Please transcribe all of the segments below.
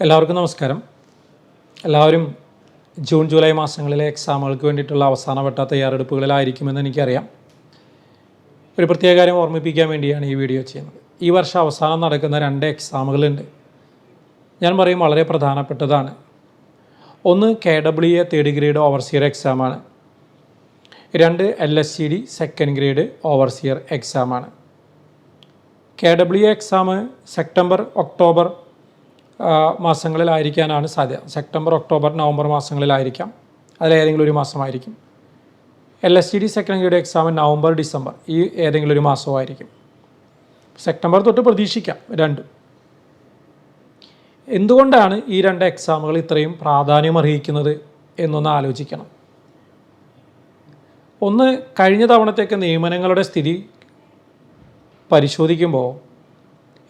എല്ലാവർക്കും നമസ്കാരം. എല്ലാവരും ജൂൺ ജൂലൈ മാസങ്ങളിലെ എക്സാമുകൾക്ക് വേണ്ടിയിട്ടുള്ള അവസാനവട്ട തയ്യാറെടുപ്പുകളിലായിരിക്കുമെന്ന് എനിക്കറിയാം. ഒരു പ്രത്യേക കാര്യം ഓർമ്മിപ്പിക്കാൻ വേണ്ടിയാണ് ഈ വീഡിയോ ചെയ്യുന്നത്. ഈ വർഷം അവസാനം നടക്കുന്ന രണ്ട് എക്സാമുകളുണ്ട് ഞാൻ പറയും വളരെ പ്രധാനപ്പെട്ടതാണ്. ഒന്ന് K W A third grade overseer എക്സാമാണ് രണ്ട് L S C D second grade overseer എക്സാമാണ് K W A exam September October മാസങ്ങളിലായിരിക്കാനാണ് സാധ്യത. സെപ്റ്റംബർ ഒക്ടോബർ നവംബർ മാസങ്ങളിലായിരിക്കാം. അതിലേതെങ്കിലും ഒരു മാസമായിരിക്കും. L S T D second exam November December ഈ ഏതെങ്കിലും ഒരു മാസമായിരിക്കും സെപ്റ്റംബർ തൊട്ട് പ്രതീക്ഷിക്കാം രണ്ടും. എന്തുകൊണ്ടാണ് ഈ രണ്ട് എക്സാമുകൾ ഇത്രയും പ്രാധാന്യം അർഹിക്കുന്നത് എന്നൊന്ന് ആലോചിക്കണം. ഒന്ന് കഴിഞ്ഞ തവണത്തേക്ക് നിയമനങ്ങളുടെ സ്ഥിതി പരിശോധിക്കുമ്പോൾ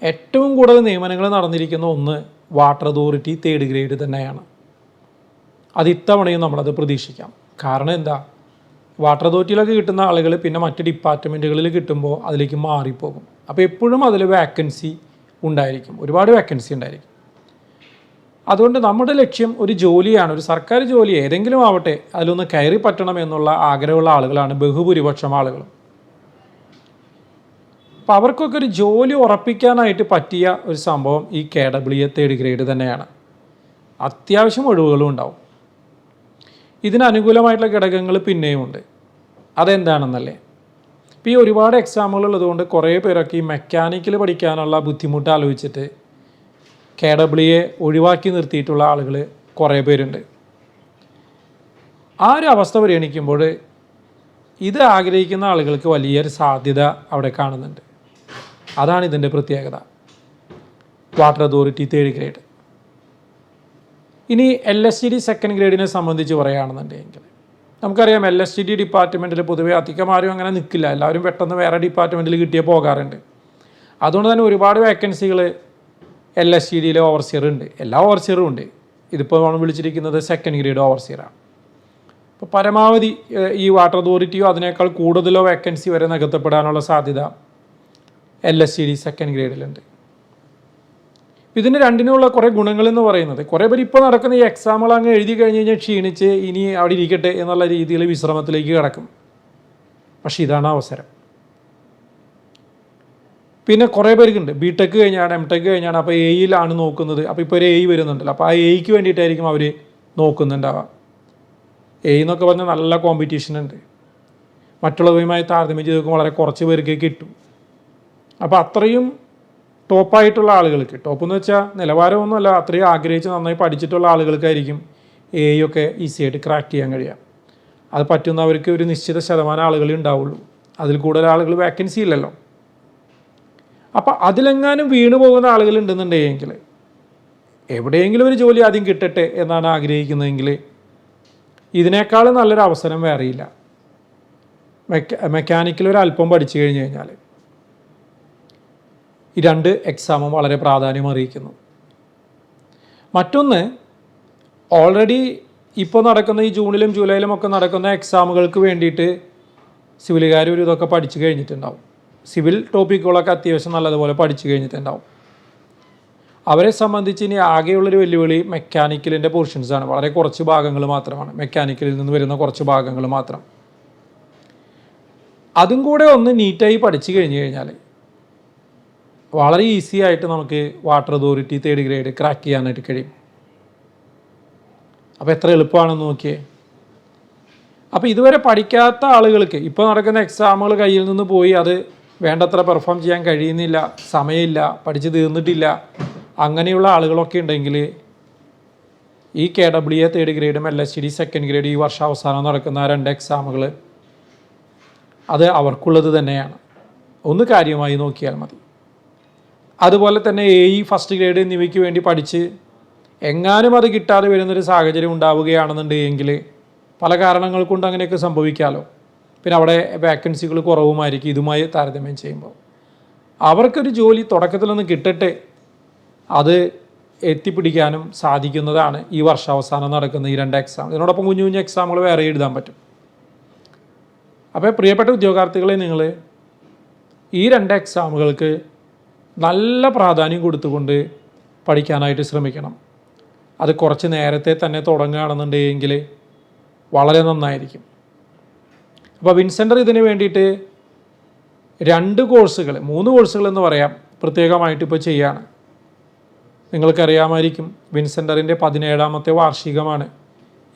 ഏറ്റവും കൂടുതൽ നിയമനങ്ങൾ നടന്നിരിക്കുന്ന ഒന്ന് വാട്ടർ അതോറിറ്റി തേർഡ് ഗ്രേഡ് തന്നെയാണ്. അത് ഇത്തവണയും നമ്മളത് പ്രതീക്ഷിക്കാം. കാരണം എന്താ? വാട്ടർ അതോറിറ്റിയിലൊക്കെ കിട്ടുന്ന ആളുകൾ പിന്നെ മറ്റ് ഡിപ്പാർട്ട്മെന്റുകളിൽ കിട്ടുമ്പോൾ അതിലേക്ക് മാറിപ്പോകും. അപ്പോൾ എപ്പോഴും അതിൽ വാക്കൻസി ഉണ്ടായിരിക്കും. ഒരുപാട് വാക്കൻസി ഉണ്ടായിരിക്കും. അതുകൊണ്ട് നമ്മുടെ ലക്ഷ്യം ഒരു ജോലിയാണ്. ഒരു സർക്കാർ ജോലി ഏതെങ്കിലും ആവട്ടെ അതിലൊന്ന് കയറി പറ്റണം എന്നുള്ള ആഗ്രഹമുള്ള ആളുകളാണ് ബഹുഭൂരിപക്ഷം ആളുകളും. അപ്പോൾ അവർക്കൊക്കെ ഒരു ജോലി ഉറപ്പിക്കാനായിട്ട് പറ്റിയ ഒരു സംഭവം ഈ കെ ഡബ്ല്യു തേർഡ് ഗ്രേഡ് തന്നെയാണ്. അത്യാവശ്യം ഒഴിവുകളും ഉണ്ടാവും. ഇതിനനുകൂലമായിട്ടുള്ള ഘടകങ്ങൾ പിന്നെയും ഉണ്ട്. അതെന്താണെന്നല്ലേ? ഇപ്പോൾ ഈ ഒരുപാട് എക്സാമുകൾ ഉള്ളതുകൊണ്ട് കുറേ പേരൊക്കെ ഈ മെക്കാനിക്കൽ പഠിക്കാനുള്ള ബുദ്ധിമുട്ട് ആലോചിച്ചിട്ട് കെ ഡബ്ല്യു എ ഒഴിവാക്കി നിർത്തിയിട്ടുള്ള ആളുകൾ കുറേ പേരുണ്ട്. ആ ഒരു അവസ്ഥ പരിഗണിക്കുമ്പോൾ ഇത് ആഗ്രഹിക്കുന്ന ആളുകൾക്ക് വലിയൊരു സാധ്യത അവിടെ കാണുന്നുണ്ട്. അതാണ് ഇതിന്റെ പ്രത്യേകത. വാട്ടർ അതോറിറ്റി തേർഡ് ഗ്രേഡ് ഇനി എൽ എസ് ഡി സെക്കൻഡ് ഗ്രേഡിനെ സംബന്ധിച്ച് പറയുകയാണെന്നുണ്ടെങ്കിൽ നമുക്കറിയാം എൽ എസ് ഡി ഡിപ്പാർട്ട്മെന്റിൽ പൊതുവെ അധികം ആരും അങ്ങനെ നിൽക്കില്ല എല്ലാവരും പെട്ടെന്ന് വേറെ ഡിപ്പാർട്ട്മെന്റിൽ കിട്ടിയേ പോകാറുണ്ട്. അതുകൊണ്ട് തന്നെ ഒരുപാട് വേക്കൻസികൾ എൽ എസ് ഡിയിലെ ഓവർസിയർ ഉണ്ട്. എല്ലാ ഓവർസിയറും ഉണ്ട്. ഇതിപ്പോൾ നമ്മൾ വിളിച്ചിരിക്കുന്നത് സെക്കൻഡ് ഗ്രേഡ് ഓവർസിയറാണ് അപ്പോൾ പരമാവധി ഈ വാട്ടർ അതോറിറ്റിയോ അതിനേക്കാൾ കൂടുതലോ വേക്കൻസി വരെ നികത്തപ്പെടാനുള്ള സാധ്യത L S C D second ഗ്രേഡിലുണ്ട് ഇതിന് രണ്ടിനുമുള്ള കുറേ ഗുണങ്ങളെന്ന് പറയുന്നത് കുറേ പേര് ഇപ്പോൾ നടക്കുന്ന ഈ എക്സാമുകൾ അങ്ങ് എഴുതി കഴിഞ്ഞ് കഴിഞ്ഞാൽ ക്ഷീണിച്ച് ഇനി അവിടെ ഇരിക്കട്ടെ എന്നുള്ള രീതിയിൽ വിശ്രമത്തിലേക്ക് കിടക്കും. പക്ഷേ ഇതാണ് അവസരം. പിന്നെ കുറേ പേർക്കുണ്ട്. ബി ടെക് കഴിഞ്ഞാണ് എം ടെക് കഴിഞ്ഞാണ് അപ്പോൾ എയിലാണ് നോക്കുന്നത്. അപ്പോൾ ഇപ്പോൾ ഒരു എ വരുന്നുണ്ടല്ലോ. അപ്പോൾ ആ എയ്ക്ക് വേണ്ടിയിട്ടായിരിക്കും അവർ നോക്കുന്നുണ്ടാവുക. എ എന്നൊക്കെ പറഞ്ഞാൽ നല്ല കോമ്പറ്റീഷൻ ഉണ്ട്. മറ്റുള്ളവയുമായി താരതമ്യം ചെയ്ത് നോക്കുമ്പോൾ വളരെ കുറച്ച് പേർക്ക് കിട്ടും. അപ്പോൾ അത്രയും ടോപ്പായിട്ടുള്ള ആളുകൾക്ക് ടോപ്പ് എന്ന് വെച്ചാൽ നിലവാരമൊന്നുമല്ല അത്രയും ആഗ്രഹിച്ച് നന്നായി പഠിച്ചിട്ടുള്ള ആളുകൾക്കായിരിക്കും എ ഒക്കെ ഈസി ആയിട്ട് ക്രാക്ക് ചെയ്യാൻ കഴിയുക. അത് പറ്റുന്നവർക്ക് ഒരു നിശ്ചിത ശതമാനം ആളുകളേ ഉണ്ടാവുള്ളൂ. അതിൽ കൂടുതൽ ആളുകൾ വാക്കൻസി ഇല്ലല്ലോ. അപ്പോൾ അതിലെങ്ങാനും വീണു പോകുന്ന ആളുകൾ ഉണ്ടെന്നുണ്ടെങ്കിൽ എവിടെയെങ്കിലും ഒരു ജോലി ആദ്യം കിട്ടട്ടെ എന്നാണ് ആഗ്രഹിക്കുന്നതെങ്കിൽ ഇതിനേക്കാൾ നല്ലൊരു അവസരം വേറെയില്ല. മെക്ക മെക്കാനിക്കൽ ഒരു അല്പം പഠിച്ചു കഴിഞ്ഞ് കഴിഞ്ഞാൽ ഈ രണ്ട് എക്സാമും വളരെ പ്രാധാന്യം അറിയിക്കുന്നു. മറ്റൊന്ന് ഓൾറെഡി ഇപ്പോൾ നടക്കുന്ന ഈ ജൂണിലും ജൂലൈയിലും ഒക്കെ നടക്കുന്ന എക്സാമുകൾക്ക് വേണ്ടിയിട്ട് സിവിലുകാർ ഒരു ഇതൊക്കെ പഠിച്ചു കഴിഞ്ഞിട്ടുണ്ടാവും. സിവിൽ ടോപ്പിക്കുകളൊക്കെ അത്യാവശ്യം നല്ലതുപോലെ പഠിച്ചു കഴിഞ്ഞിട്ടുണ്ടാവും. അവരെ സംബന്ധിച്ച് ഇനി ആകെയുള്ളൊരു വെല്ലുവിളി മെക്കാനിക്കലിന്റെ പോർഷൻസാണ് വളരെ കുറച്ച് ഭാഗങ്ങൾ മാത്രമാണ്. മെക്കാനിക്കലിൽ നിന്ന് വരുന്ന കുറച്ച് ഭാഗങ്ങൾ മാത്രം. അതും കൂടെ ഒന്ന് നീറ്റായി പഠിച്ചു കഴിഞ്ഞു കഴിഞ്ഞാൽ വളരെ ഈസി ആയിട്ട് നമുക്ക് water authority third grade crack ചെയ്യാനായിട്ട് കഴിയും. അപ്പോൾ എത്ര എളുപ്പമാണെന്ന് നോക്കിയേ. അപ്പോൾ ഇതുവരെ പഠിക്കാത്ത ആളുകൾക്ക് ഇപ്പോൾ നടക്കുന്ന എക്സാമുകൾ കയ്യിൽ നിന്ന് പോയി അത് വേണ്ടത്ര പെർഫോം ചെയ്യാൻ കഴിയുന്നില്ല സമയമില്ല പഠിച്ച് തീർന്നിട്ടില്ല അങ്ങനെയുള്ള ആളുകളൊക്കെ ഉണ്ടെങ്കിൽ ഈ കെ ഡബ്ല്യു എ തേർഡ് ഗ്രേഡും എൽ എസ് ഡി സെക്കൻഡ് ഗ്രേഡും ഈ വർഷം അവസാനം നടക്കുന്ന രണ്ട് എക്സാമുകൾ അത് അവർക്കുള്ളത് തന്നെയാണ്. ഒന്ന് കാര്യമായി നോക്കിയാൽ മതി. അതുപോലെ തന്നെ എ ഇ ഫസ്റ്റ് ഗ്രേഡ് എന്നിവയ്ക്ക് വേണ്ടി പഠിച്ച് എങ്ങാനും അത് കിട്ടാതെ വരുന്നൊരു സാഹചര്യം ഉണ്ടാവുകയാണെന്നുണ്ടെങ്കിൽ പല കാരണങ്ങൾ കൊണ്ട് അങ്ങനെയൊക്കെ സംഭവിക്കാമല്ലോ പിന്നെ അവിടെ വേക്കൻസികൾ കുറവുമായിരിക്കും ഇതുമായി താരതമ്യം ചെയ്യുമ്പോൾ. അവർക്കൊരു ജോലി തുടക്കത്തിലൊന്ന് കിട്ടട്ടെ അത് എത്തിപ്പിടിക്കാനും സാധിക്കുന്നതാണ് ഈ വർഷാവസാനം നടക്കുന്ന ഈ രണ്ട് എക്സാം ഇതിനോടൊപ്പം കുഞ്ഞു കുഞ്ഞു എക്സാമുകൾ വേറെ എഴുതാൻ പറ്റും. അപ്പോൾ പ്രിയപ്പെട്ട ഉദ്യോഗാർത്ഥികളെ നിങ്ങൾ ഈ രണ്ട് എക്സാമുകൾക്ക് നല്ല പ്രാധാന്യം കൊടുത്തുകൊണ്ട് പഠിക്കാനായിട്ട് ശ്രമിക്കണം. അത് കുറച്ച് നേരത്തെ തന്നെ തുടങ്ങുകയാണെന്നുണ്ടെങ്കിൽ വളരെ നന്നായിരിക്കും. അപ്പോൾ വിൻസെന്റർ ഇതിന് വേണ്ടിയിട്ട് രണ്ട് കോഴ്സുകൾ മൂന്ന് കോഴ്സുകൾ എന്ന് പറയാം പ്രത്യേകമായിട്ട് ഇപ്പോൾ ചെയ്യാണ്. നിങ്ങൾക്കറിയാമായിരിക്കും വിൻസെന്ററിന്റെ പതിനേഴാമത്തെ വാർഷികമാണ്.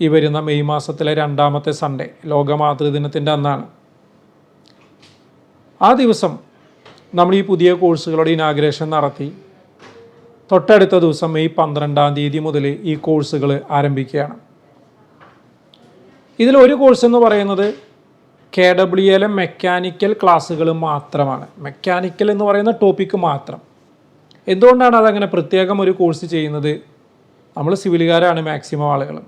ഈ വരുന്ന മെയ് മാസത്തിലെ രണ്ടാമത്തെ സൺഡേ ലോകമാതൃദിനത്തിന്റെ അന്നാണ്. ആ ദിവസം നമ്മൾ ഈ പുതിയ കോഴ്സുകളുടെ ഇനാഗ്രേഷൻ നടത്തി. തൊട്ടടുത്ത ദിവസം മെയ് പന്ത്രണ്ടാം തീയതി മുതൽ ഈ കോഴ്സുകൾ ആരംഭിക്കുകയാണ്. ഇതിൽ ഒരു കോഴ്സ് എന്ന് പറയുന്നത് കെ ഡബ്ല്യു എൽ മെക്കാനിക്കൽ ക്ലാസ്സുകൾ മാത്രമാണ്. മെക്കാനിക്കൽ എന്ന് പറയുന്ന ടോപ്പിക്ക് മാത്രം. എന്തുകൊണ്ടാണ് അതങ്ങനെ പ്രത്യേകം ഒരു കോഴ്സ് ചെയ്യുന്നത്? നമ്മൾ സിവിലുകാരാണ് മാക്സിമം ആളുകൾ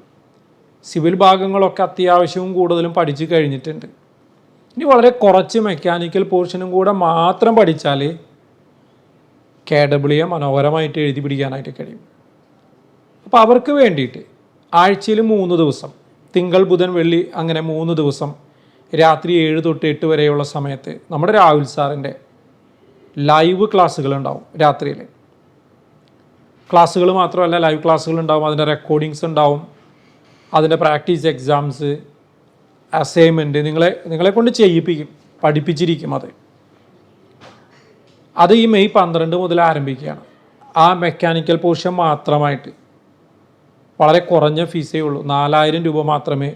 സിവിൽ ഭാഗങ്ങളൊക്കെ അത്യാവശ്യവും കൂടുതലും പഠിച്ചു കഴിഞ്ഞിട്ടുണ്ട്. ഇനി വളരെ കുറച്ച് മെക്കാനിക്കൽ പോർഷനും കൂടെ മാത്രം പഠിച്ചാൽ കെ ഡബ്ല്യു മനോഹരമായിട്ട് എഴുതി പിടിക്കാനായിട്ട് കഴിയും. അപ്പോൾ അവർക്ക് വേണ്ടിയിട്ട് ആഴ്ചയിൽ മൂന്ന് ദിവസം തിങ്കൾ ബുധൻ വെള്ളി അങ്ങനെ മൂന്ന് ദിവസം രാത്രി ഏഴ് തൊട്ട് എട്ട് വരെയുള്ള സമയത്ത് നമ്മുടെ രാഹുൽ സാറിന്റെ ലൈവ് ക്ലാസ്സുകൾ ഉണ്ടാവും രാത്രിയിൽ ക്ലാസ്സുകൾ മാത്രമല്ല ലൈവ് ക്ലാസ്സുകൾ ഉണ്ടാവും അതിന്റെ റെക്കോർഡിങ്സ് ഉണ്ടാവും അതിന്റെ പ്രാക്ടീസ് എക്സാംസ് അസൈൻമെന്റ് നിങ്ങളെ നിങ്ങളെ കൊണ്ട് ചെയ്യിപ്പിക്കും പഠിപ്പിച്ചിരിക്കും അത്. അത് ഈ മെയ് പന്ത്രണ്ട് മുതൽ ആരംഭിക്കുകയാണ്. ആ മെക്കാനിക്കൽ പോർഷൻ മാത്രമായിട്ട്. വളരെ കുറഞ്ഞ ഫീസേ ഉള്ളൂ. നാലായിരം രൂപ മാത്രമേ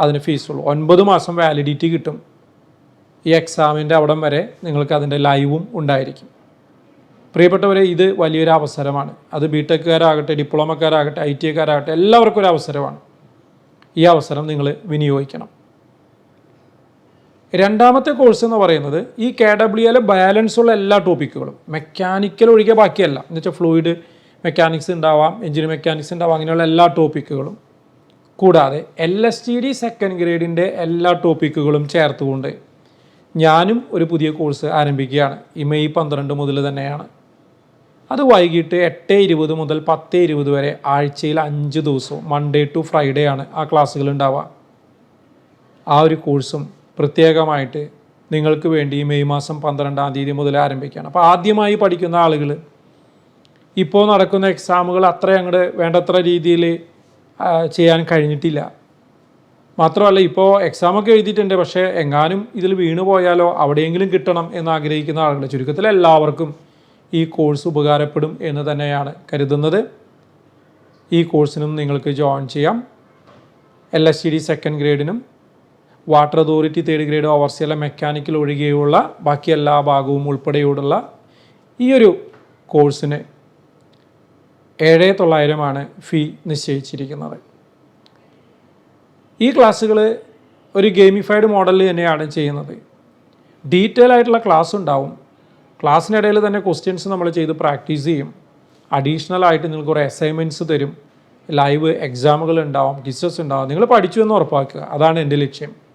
അതിന് ഫീസുള്ളൂ ഒൻപത് മാസം വാലിഡിറ്റി കിട്ടും. ഈ എക്സാമിന്റെ അവിടം വരെ നിങ്ങൾക്ക് അതിന്റെ ലൈവും ഉണ്ടായിരിക്കും. പ്രിയപ്പെട്ടവരെ ഇത് വലിയൊരു അവസരമാണ്. അത് ബി ടെക്കുകാരാകട്ടെ ഡിപ്ലോമക്കാരാകട്ടെ ഐ ടി ഐക്കാരാകട്ടെ എല്ലാവർക്കും ഒരു അവസരമാണ്. ഈ അവസരം നിങ്ങൾ വിനിയോഗിക്കണം. രണ്ടാമത്തെ കോഴ്സ് എന്ന് പറയുന്നത് ഈ കെ ഡബ്ല്യു എൽ ബാലൻസ് ഉള്ള എല്ലാ ടോപ്പിക്കുകളും മെക്കാനിക്കൽ ഒഴികെ ബാക്കിയല്ല. എന്ന് വെച്ചാൽ ഫ്ലൂയിഡ് മെക്കാനിക്സ് ഉണ്ടാവാം എഞ്ചിൻ മെക്കാനിക്സ് ഉണ്ടാവാം അങ്ങനെയുള്ള എല്ലാ ടോപ്പിക്കുകളും കൂടാതെ L S T D second ഗ്രേഡിന്റെ എല്ലാ ടോപ്പിക്കുകളും ചേർത്തുകൊണ്ട് ഞാനും ഒരു പുതിയ കോഴ്സ് ആരംഭിക്കുകയാണ്. ഈ മെയ് പന്ത്രണ്ട് മുതൽ തന്നെയാണ്. അത് വൈകിട്ട് എട്ട് ഇരുപത് മുതൽ പത്ത് ഇരുപത് വരെ ആഴ്ചയിൽ അഞ്ച് ദിവസവും മൺഡേ ടു ഫ്രൈഡേ ആണ് ആ ക്ലാസ്സുകൾ ഉണ്ടാവുക ആ ഒരു കോഴ്സും പ്രത്യേകമായിട്ട് നിങ്ങൾക്ക് വേണ്ടി മെയ് മാസം പന്ത്രണ്ടാം തീയതി മുതൽ ആരംഭിക്കുകയാണ്. അപ്പോൾ ആദ്യമായി പഠിക്കുന്ന ആളുകൾ ഇപ്പോൾ നടക്കുന്ന എക്സാമുകൾ അത്ര അങ്ങോട്ട് വേണ്ടത്ര രീതിയിൽ ചെയ്യാൻ കഴിഞ്ഞിട്ടില്ല. മാത്രമല്ല ഇപ്പോൾ എക്സാമൊക്കെ എഴുതിയിട്ടുണ്ട് പക്ഷേ എങ്ങാനും ഇതിൽ വീണു പോയാലോ അവിടെയെങ്കിലും കിട്ടണം എന്ന് ആഗ്രഹിക്കുന്ന ആളുകൾ ചുരുക്കത്തിൽ എല്ലാവർക്കും ഈ കോഴ്സ് ഉപകാരപ്പെടും എന്ന് തന്നെയാണ് കരുതുന്നത്. ഈ കോഴ്സിനും നിങ്ങൾക്ക് ജോയിൻ ചെയ്യാം. എൽ എസ് ഡി സെക്കൻഡ് ഗ്രേഡിനും വാട്ടർ അതോറിറ്റി തേർഡ് ഗ്രേഡ് ഓവർസിയല മെക്കാനിക്കൽ ഒഴികെയുള്ള ബാക്കി എല്ലാ ഭാഗവും ഉൾപ്പെടെയുള്ള ഈ ഒരു കോഴ്സിന് ഏഴ് തൊള്ളായിരമാണ് ഫീ നിശ്ചയിച്ചിരിക്കുന്നത്. ഈ ക്ലാസ്സുകൾ ഒരു ഗെയിമിഫൈഡ് മോഡലിൽ തന്നെയാണ് ചെയ്യുന്നത്. ഡീറ്റെയിൽ ആയിട്ടുള്ള ക്ലാസ് ഉണ്ടാവും. ക്ലാസ്സിനിടയിൽ തന്നെ ക്വസ്റ്റ്യൻസ് നമ്മൾ ചെയ്ത് പ്രാക്ടീസ് ചെയ്യും. അഡീഷണൽ ആയിട്ട് നിങ്ങൾക്ക് കുറേ അസൈൻമെന്റ്സ് തരും. ലൈവ് എക്സാമുകൾ ഉണ്ടാവും ക്വിസസ് ഉണ്ടാവും. നിങ്ങൾ പഠിച്ചു എന്ന് ഉറപ്പാക്കുക. അതാണ് എന്റെ ലക്ഷ്യം.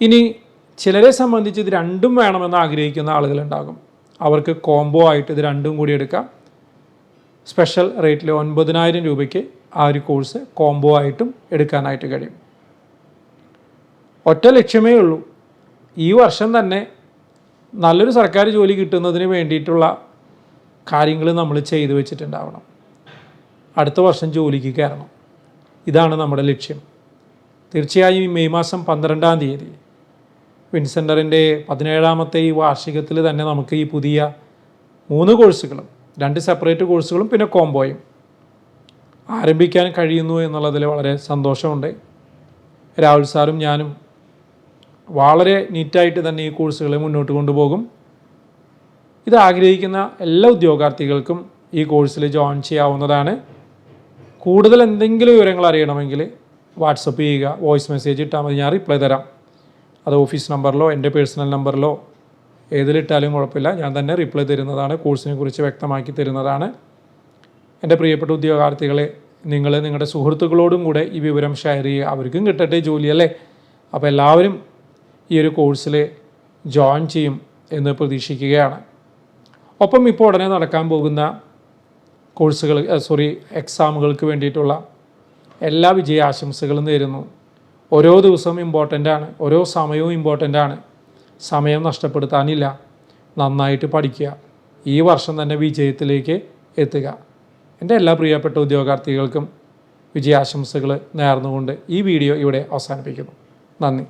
ഇനി ചിലരെ സംബന്ധിച്ച് ഇത് രണ്ടും വേണമെന്ന് ആഗ്രഹിക്കുന്ന ആളുകളുണ്ടാകും. അവർക്ക് കോംബോ ആയിട്ട് ഇത് രണ്ടും കൂടി എടുക്കാം. സ്പെഷ്യൽ റേറ്റിൽ ഒൻപതിനായിരം രൂപയ്ക്ക് ആ ഒരു കോഴ്സ് കോംബോ ആയിട്ടും എടുക്കാനായിട്ട് കഴിയും. ഒറ്റ ലക്ഷ്യമേ ഉള്ളൂ. ഈ വർഷം തന്നെ നല്ലൊരു സർക്കാർ ജോലി കിട്ടുന്നതിന് വേണ്ടിയിട്ടുള്ള കാര്യങ്ങൾ നമ്മൾ ചെയ്തു വെച്ചിട്ടുണ്ടാവണം. അടുത്ത വർഷം ജോലിക്ക് കയറണം. ഇതാണ് നമ്മുടെ ലക്ഷ്യം. തീർച്ചയായും ഈ മെയ് മാസം പന്ത്രണ്ടാം തീയതി വിൻസെന്ററിന്റെ പതിനേഴാമത്തെ ഈ വാർഷികത്തിൽ തന്നെ നമുക്ക് ഈ പുതിയ മൂന്ന് കോഴ്സുകളും രണ്ട് സെപ്പറേറ്റ് കോഴ്സുകളും പിന്നെ കോംബോയും ആരംഭിക്കാൻ കഴിയുന്നു എന്നുള്ളതിൽ വളരെ സന്തോഷമുണ്ട്. രാഹുൽ സാറും ഞാനും വളരെ നീറ്റായിട്ട് തന്നെ ഈ കോഴ്സുകളെ മുന്നോട്ട് കൊണ്ടുപോകും. ഇത് ആഗ്രഹിക്കുന്ന എല്ലാ ഉദ്യോഗാർത്ഥികൾക്കും ഈ കോഴ്സിൽ ജോയിൻ ചെയ്യാവുന്നതാണ്. കൂടുതൽ എന്തെങ്കിലും വിവരങ്ങൾ അറിയണമെങ്കിൽ വാട്സപ്പ് ചെയ്യുക വോയിസ് മെസ്സേജ് ഇട്ടാൽ മതി. ഞാൻ റിപ്ലൈ തരാം. അത് ഓഫീസ് നമ്പറിലോ എന്റെ പേഴ്സണൽ നമ്പറിലോ ഏതിലിട്ടാലും കുഴപ്പമില്ല. ഞാൻ തന്നെ റിപ്ലൈ തരുന്നതാണ് കോഴ്സിനെ കുറിച്ച് വ്യക്തമാക്കി തരുന്നതാണ്. എന്റെ പ്രിയപ്പെട്ട ഉദ്യോഗാർത്ഥികളെ നിങ്ങൾ നിങ്ങളുടെ സുഹൃത്തുക്കളോടും കൂടെ ഈ വിവരം ഷെയർ ചെയ്യുക. അവർക്കും കിട്ടട്ടെ ജോലി അല്ലേ? അപ്പോൾ എല്ലാവരും ഈ ഒരു കോഴ്സിൽ ജോയിൻ ചെയ്യും എന്ന് പ്രതീക്ഷിക്കുകയാണ്. ഒപ്പം ഇപ്പോൾ ഉടനെ നടക്കാൻ പോകുന്ന കോഴ്സുകൾ സോറി എക്സാമുകൾക്ക് വേണ്ടിയിട്ടുള്ള എല്ലാ വിജയാശംസകളും നേരുന്നു. ഓരോ ദിവസവും ഇമ്പോർട്ടന്റ് ആണ് ഓരോ സമയവും ഇമ്പോർട്ടന്റ് ആണ്. സമയം നഷ്ടപ്പെടുത്താനില്ല നന്നായിട്ട് പഠിക്കുക ഈ വർഷം തന്നെ വിജയത്തിലേക്ക് എത്തുക. എന്റെ എല്ലാ പ്രിയപ്പെട്ട ഉദ്യോഗാർത്ഥികൾക്കും വിജയാശംസകൾ നേർന്നുകൊണ്ട് ഈ വീഡിയോ ഇവിടെ അവസാനിപ്പിക്കുന്നു. നന്ദി.